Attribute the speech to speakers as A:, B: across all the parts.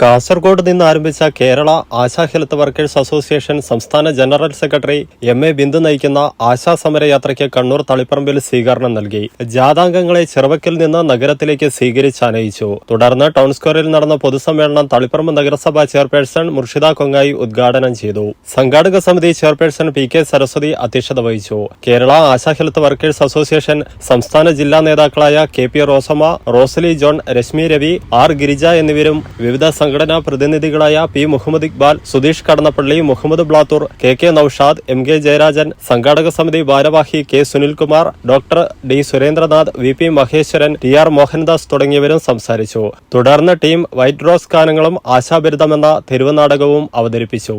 A: കാസർഗോഡ് നിന്ന് ആരംഭിച്ച Kerala ASHA health workers association സംസ്ഥാന general secretary M A Bindu നയിക്കുന്ന ആശാ സമരയാത്രയ്ക്ക് കണ്ണൂർ തളിപ്പറമ്പിൽ സ്വീകരണം നൽകി. ജാഥാംഗങ്ങളെ ചെറുവക്കിൽ നിന്ന് നഗരത്തിലേക്ക് സ്വീകരിച്ചനയിച്ചു തുടർന്ന് ടൗൺ സ്ക്വയറിൽ നടന്ന പൊതുസമ്മേളനം തളിപ്പറമ്പ് നഗരസഭാ ചെയർപേഴ്സൺ മുർഷിദ കൊങ്ങായി ഉദ്ഘാടനം ചെയ്തു. സംഘാടക സമിതി ചെയർപേഴ്സൺ പി കെ സരസ്വതി അധ്യക്ഷത വഹിച്ചു. Kerala ASHA health workers association സംസ്ഥാന ജില്ലാ നേതാക്കളായ K P Rosamma Rosaly John Rashmi Ravi R Girija എന്നിവരും വിവിധ സംഘടനാ പ്രതിനിധികളായ P Muhammad Iqbal Sudheesh Kadannappally Muhammad Blathur K K Naushad M K Jayarajan സംഘാടക സമിതി ഭാരവാഹി K Sunilkumar doctor D Surendranath V P Maheswaran T R Mohandas തുടങ്ങിയവരും സംസാരിച്ചു. തുടർന്ന് team white rose ഗാനങ്ങളും ആശാബിരുദമെന്ന തെരുവുനാടകവും അവതരിപ്പിച്ചു.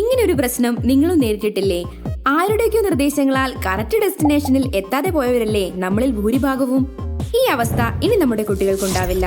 B: ഇങ്ങനൊരു പ്രശ്നം നിങ്ങളും നേരിട്ടിട്ടില്ലേ? ആരുടെയൊക്കെ നിർദ്ദേശങ്ങളാൽ കറക്റ്റ് ഡെസ്റ്റിനേഷനിൽ എത്താതെ പോയവരല്ലേ നമ്മളിൽ ഭൂരിഭാഗവും? ഈ അവസ്ഥ ഇനി നമ്മുടെ കുട്ടികൾക്കുണ്ടാവില്ല.